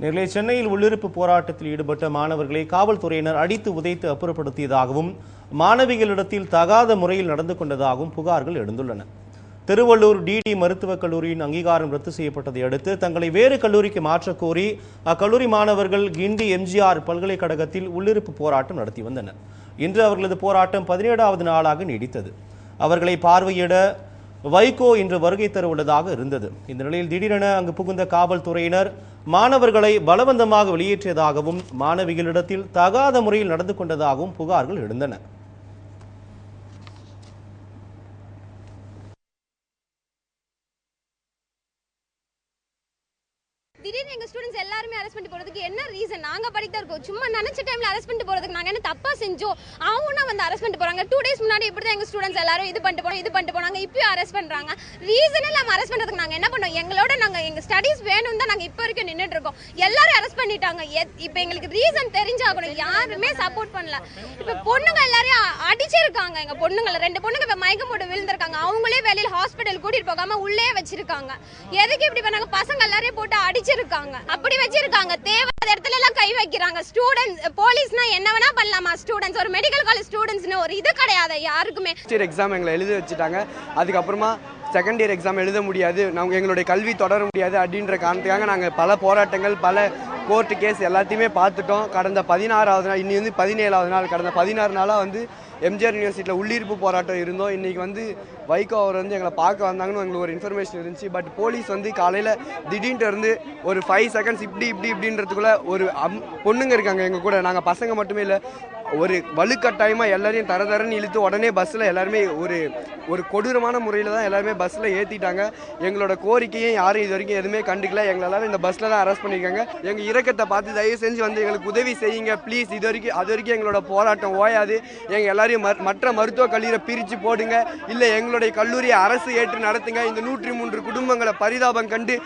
நேரிலே சென்னையில் உள்ளிருப்பு போராட்டத்தில் ஈடுபட்ட மாணவர்களை காவல்துறையினர் அடித்து உதைத்து அப்புறப்படுத்தியதாகவும் மாணவிகளிடத்தில் தகாத முறையில் நடந்து கொண்டதாகவும் புகார்கள் எழுந்துள்ளன. திருவள்ளூர் டிடி மருத்துவக் கல்லூரியின் அங்கீகாரம் ரத்து செய்யப்பட்டதை அடுத்து தங்களை வேறு கல்லூரிக்கு மாற்றக்கோரி அக்கல்லூரி மாணவர்கள் கிண்டி எம்ஜிஆர் பல்கலைக்கழகத்தில் உள்ளிருப்பு போராட்டம் நடத்தி வந்தனர். இன்று அவர்களது போராட்டம் பதினேழாவது நாளாக நீடித்தது. அவர்களை பார்வையிட வைகோ இன்று வருகை தர உள்ளதாக இருந்தது. இந்த நிலையில் திடீரென அங்கு புகுந்த காவல்துறையினர் மாணவர்களை பலவந்தமாக வெளியேற்றியதாகவும் மாணவிகளிடத்தில் தகாத முறையில் நடந்து கொண்டதாகவும் புகார்கள் எழுந்தன. திடீர்னு எங்க ஸ்டூடெண்ட்ஸ் எல்லாருமே அரெஸ்ட் பண்ணிட்டு போறதுக்கு என்ன ரீசன் நாங்க படிக்கிட்டு இருக்கோம். சும்மா நினைச்ச டைம்ல அரெஸ்ட் பண்ணிட்டு போறதுக்கு நாங்க என்ன தப்பா செஞ்சோம்? அவங்க வந்து அரெஸ்ட் பண்ணிட்டு போறாங்க. டூ டேஸ் முன்னாடி இப்படி தான் எங்க ஸ்டூடெண்ட்ஸ் எல்லாரும் இது பண்ணிட்டு போனோம் இது பண்ணிட்டு போனாங்க. இப்பயும் அரெஸ்ட் பண்றாங்க. ரீசனே நம்ம அரெஸ்ட் பண்றதுக்கு நாங்க என்ன பண்ணோம்? எங்களோட நாங்க எங்க ஸ்டடீஸ் வேணும் தான் நாங்க இப்ப வரைக்கும் நின்றுட்டு இருக்கோம். எல்லாரும் அரெஸ்ட் பண்ணிட்டாங்க. எத்- இப்ப எங்களுக்கு ரீசன் தெரிஞ்சாகணும். யாருமே சப்போர்ட் பண்ணல. இப்ப பொண்ணுங்க எல்லாரையும் அ- அடிச்சிருக்காங்க. எங்க பொண்ணுங்களை ரெண்டு பொண்ணுங்க இப்ப மயக்கம் போட்டு விழுந்திருக்காங்க. அவங்களே வெளியில் ஹாஸ்பிட்டல் கூட்டிட்டு போகாம உள்ளே வச்சிருக்காங்க. எதுக்கு இப்படி பண்ணாங்க? பசங்க எல்லாரையும் போட்டு வச்சிருக்காங்க. அப்படி வச்சிருக்காங்க. தேவையான இடத்துல எல்லாம் கை வைக்கிறாங்க. ஸ்டூடெண்ட்ஸ் போலீஸ்னா என்ன வேணா பண்ணலாமா? ஸ்டூடெண்ட்ஸ் ஒரு மெடிக்கல் காலேஜ் ஸ்டூடெண்ட்ஸ்னு ஒரு இது கிடையாது. யாருக்குமே. ஃபஸ்ட் எக்ஸாம் எங்களை எழுத வச்சுட்டாங்க. அதுக்கப்புறமா செகண்ட் இயர் எக்ஸாம் எழுத முடியாது. நாங்கள் எங்களுடைய கல்வி தொடர முடியாது அப்படின்ற காரணத்துக்காக நாங்கள் பல போராட்டங்கள் பல கோர்ட்டு கேஸ் எல்லாத்தையுமே பார்த்துட்டோம். கடந்த பதினாறாவது நாள் இன்னி வந்து பதினேழாவது நாள். கடந்த பதினாறு நாளாக வந்து எம்ஜிஆர் யூனிவர்சிட்டியில் உள்ளிருப்பு போராட்டம் இருந்தோம். இன்றைக்கி வந்து வைகோ அவர் வந்து எங்களை பார்க்க வந்தாங்கன்னு எங்களுக்கு ஒரு இன்ஃபர்மேஷன் இருந்துச்சு. பட் போலீஸ் வந்து காலையில் திடீர்னு இருந்து ஒரு ஃபைவ் செகண்ட்ஸ் இப்படி இப்படி இப்படின்றதுக்குள்ளே ஒரு அம் பொண்ணுங்க இருக்காங்க எங்கள் கூட. நாங்கள் பசங்க மட்டுமே இல்லை ஒரு வலுக்கட்டாயமாக எல்லாரையும் தர தரன்னு இழுத்து உடனே பஸ்ஸில் எல்லாருமே ஒரு ஒரு கொடூரமான முறையில் தான் எல்லாருமே பஸ்ஸில் ஏற்றிட்டாங்க எங்களோட கோரிக்கையும் யாரும் இது வரைக்கும் எதுவுமே கண்டுக்கல. எங்களை எல்லாரும் இந்த பஸ்ஸில் தான் அரெஸ்ட் பண்ணியிருக்காங்க. எங்கள் இறக்கத்தை பார்த்து தயவு செஞ்சு வந்து எங்களுக்கு உதவி செய்யுங்க. ப்ளீஸ் இது வரைக்கும் அது வரைக்கும் எங்களோட போராட்டம் ஓயாது. எங்கள் எல்லாரையும் மற்ற மருத்துவ கல்லூரியை பிரித்து போடுங்க. இல்லை எங்களுடைய கல்லூரியை அரசு ஏற்று நடத்துங்க. இந்த நூற்றி மூன்று குடும்பங்களை பரிதாபம் கண்டு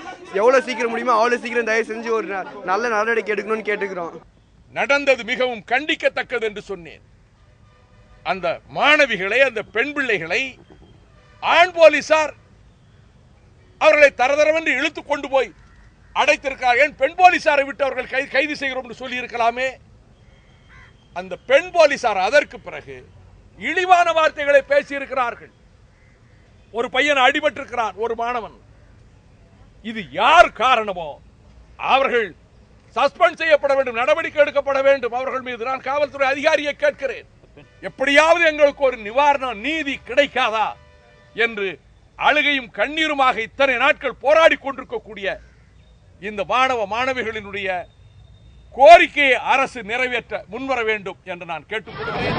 எவ்வளோ சீக்கிரம் முடியுமோ அவ்வளோ சீக்கிரம் தயவு செஞ்சு ஒரு நல்ல நடவடிக்கை எடுக்கணும்னு கேட்டுக்கிறோம். நடந்தது மிகவும் கண்டிக்கத்தக்கது என்று சொன்னேன். அந்த மாணவிகளை அந்த பெண் பிள்ளைகளை ஆண் போலீசார் அவர்களை தரதரவென்று இழுத்து கொண்டு போய் அடைத்திருக்கிறார்கள். ஏன் பெண் போலீசாரை விட்டு அவர்கள் கை- கைது செய்கிறோம் என்று சொல்லி இருக்கலாமே அந்த பெண் போலீசார் அதற்கு பிறகு இழிவான வார்த்தைகளை பேசியிருக்கிறார்கள். ஒரு பையன் அடிபட்டிருக்கிறார் ஒரு மாணவன். இது யார் காரணமோ? அவர்கள் சஸ்பெண்ட் செய்யப்பட வேண்டும் நடவடிக்கை எடுக்கப்பட வேண்டும். அவர்கள் மீது நான் காவல்துறை அதிகாரியை கேட்கிறேன். எப்படியாவது எங்களுக்கு ஒரு நிவாரணம் நீதி கிடைக்காதா என்று அழுகையும் கண்ணீருமாக இத்தனை நாட்கள் போராடி கொண்டிருக்கக்கூடிய இந்த மாணவ மாணவிகளினுடைய கோரிக்கையை அரசு நிறைவேற்ற முன்வர வேண்டும் என்று நான் கேட்டுக்கொள்கிறேன்.